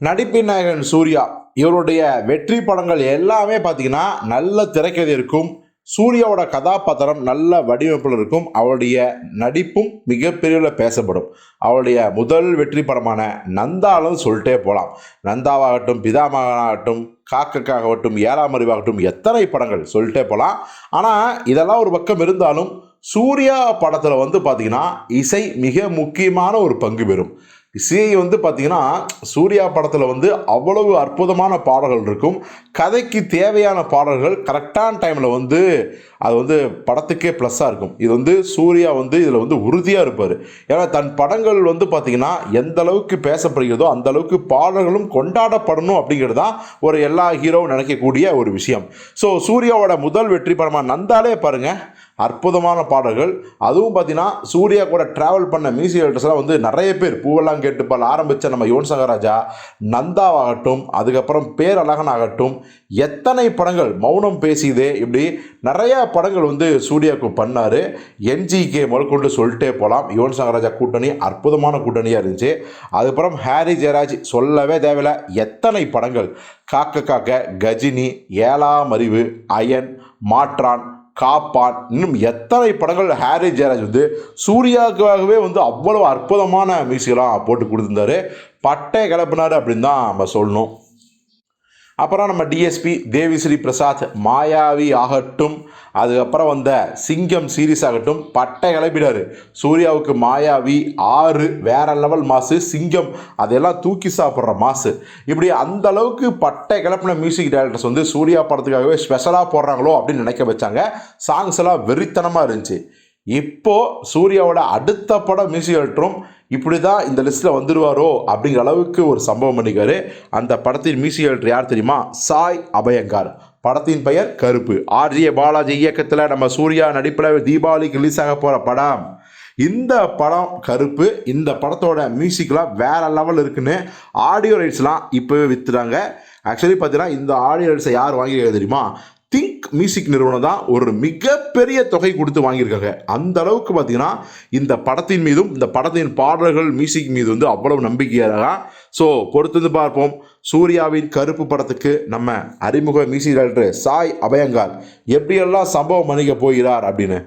நடிப்பின் நாயகன் சூர்யா. இவருடைய வெற்றி படங்கள் எல்லாமே பார்த்தீங்கன்னா நல்ல திரைக்கதை இருக்கும். சூர்யாவோட கதாபாத்திரம் நல்ல வடிவமைப்பில் இருக்கும். அவருடைய நடிப்பும் மிகப்பெரிய பேசப்படும். அவருடைய முதல் வெற்றி படமான நந்தாலும் சொல்லிட்டே போகலாம் நந்தாவாகட்டும் பிதாமகனாகட்டும் காக்கக்காகட்டும் ஏழாம் அறிவாகட்டும் எத்தனை படங்கள் சொல்லிட்டே போகலாம் ஆனால் இதெல்லாம் ஒரு பக்கம் இருந்தாலும் சூர்யா படத்தில் வந்து பார்த்திங்கன்னா இசை மிக முக்கியமான ஒரு பங்கு பெறும். இசை வந்து பார்த்திங்கன்னா சூர்யா படத்தில் வந்து அவ்வளவு அற்புதமான பாடல்கள் இருக்கும். கதைக்கு தேவையான பாடல்கள் கரெக்டான டைமில் வந்து அது வந்து படத்துக்கே ப்ளஸ்ஸாக இருக்கும். இது வந்து சூர்யா வந்து இதில் வந்து உறுதியாக இருப்பார். ஏன்னா தன் படங்கள் வந்து பார்த்திங்கன்னா எந்த அளவுக்கு பேசப்படுகிறதோ அந்த அளவுக்கு பாடல்களும் கொண்டாடப்படணும் அப்படிங்கிறது தான் ஒரு எல்லா ஹீரோவும் நினைக்கக்கூடிய ஒரு விஷயம். ஸோ சூர்யாவோட முதல் வெற்றி படமாக நந்தாலே பாருங்கள் அற்புதமான பாடல்கள். அதுவும் பார்த்தீங்கன்னா சூர்யா கூட ட்ராவல் பண்ண மியூசிக் வந்து நிறைய பேர் பூவெல்லாம் கேட்டுப்பால் ஆரம்பித்த நம்ம யுவன் சங்கர் ராஜா நந்தாவாகட்டும் அதுக்கப்புறம் பேரழகன் ஆகட்டும் எத்தனை படங்கள் மௌனம் பேசியதே இப்படி நிறையா படங்கள் வந்து சூர்யாவுக்கு பண்ணார். என்ஜிகே முதற்கொண்டு சொல்லிட்டே போகலாம் யுவன் சங்கர் ராஜா கூட்டணி அற்புதமான கூட்டணியாக இருந்துச்சு. அதுக்கப்புறம் ஹாரி ஜெயராஜ் சொல்லவே தேவையில்ல. எத்தனை படங்கள்? காக்க காக்க கஜினி ஏழாம் அறிவு அயன் மாற்றான் காப்பான் இன்னும் எத்தனை படங்கள் ஹாரி ஜெயராஜ் வந்து சூர்யாவுக்காகவே வந்து அவ்வளவு அற்புதமான மியூசிக்கெல்லாம் போட்டு கொடுத்துருந்தாரு. பட்டை கிளப்பினார் அப்படின்னு தான் நம்ம சொல்லணும். அப்புறம் நம்ம டிஎஸ்பி தேவிஸ்ரீ பிரசாத் மாயாவி ஆகட்டும். அதுக்கப்புறம் வந்த சிங்கம் சீரீஸ் ஆகட்டும் பட்டை கிளப்பிடாரு சூர்யாவுக்கு மாயாவி ஆறு வேற லெவல் மாசு சிங்கம் அதெல்லாம் தூக்கி சாப்பிட்ற மாசு. இப்படி அந்த அளவுக்கு பட்டை கிளப்பின மியூசிக் டைரக்டர்ஸ் வந்து சூர்யா படத்துக்காகவே ஸ்பெஷலாக போடுறாங்களோ அப்படின்னு நினைக்க வச்சாங்க. சாங்ஸ் எல்லாம் வெறித்தனமாக இருந்துச்சு. இப்போ சூர்யாவோட அடுத்த படம் மியூசிக் டைரக்டரும் இப்படி தான் இந்த லிஸ்ட்டில் வந்துடுவாரோ அப்படிங்கிற அளவுக்கு ஒரு சம்பவம் பண்ணிக்காரு. அந்த படத்தின் மியூசிக் டைரக்டர் யார் தெரியுமா? சாய் அபயங்கார். படத்தின் பெயர் கருப்பு. ஆர்ஜே பாலாஜி இயக்கத்தில் நம்ம சூர்யா நடிப்பில் தீபாவளிக்கு ரிலீஸ் ஆக போகிற படம். இந்த படம் கருப்பு இந்த படத்தோட மியூசிக்லாம் வேற லெவல் இருக்குன்னு ஆடியோ ரைட்ஸ்லாம் இப்போவே விற்றுறாங்க ஆக்சுவலி பார்த்தீங்கன்னா இந்த ஆடியோ ரைட்ஸை யார் வாங்கியிருக்காங்க தெரியுமா? திங்க் மியூசிக் நிறுவனம் தான் ஒரு மிகப்பெரிய தொகை கொடுத்து வாங்கியிருக்காங்க. அந்த அளவுக்கு பார்த்தீங்கன்னா இந்த படத்தின் மீதும் இந்த படத்தின் பாடல்கள் மியூசிக் மீது வந்து அவ்வளவு நம்பிக்கையாக ஸோ பொறுத்திருந்து பார்ப்போம். சூர்யாவின் கருப்பு படத்துக்கு நம்ம அறிமுக மியூசிக் டைரக்டர் சாய் அபயங்கார் எப்படியெல்லாம் சம்பவம் பண்ணிக்க போகிறார் அப்படின்னு.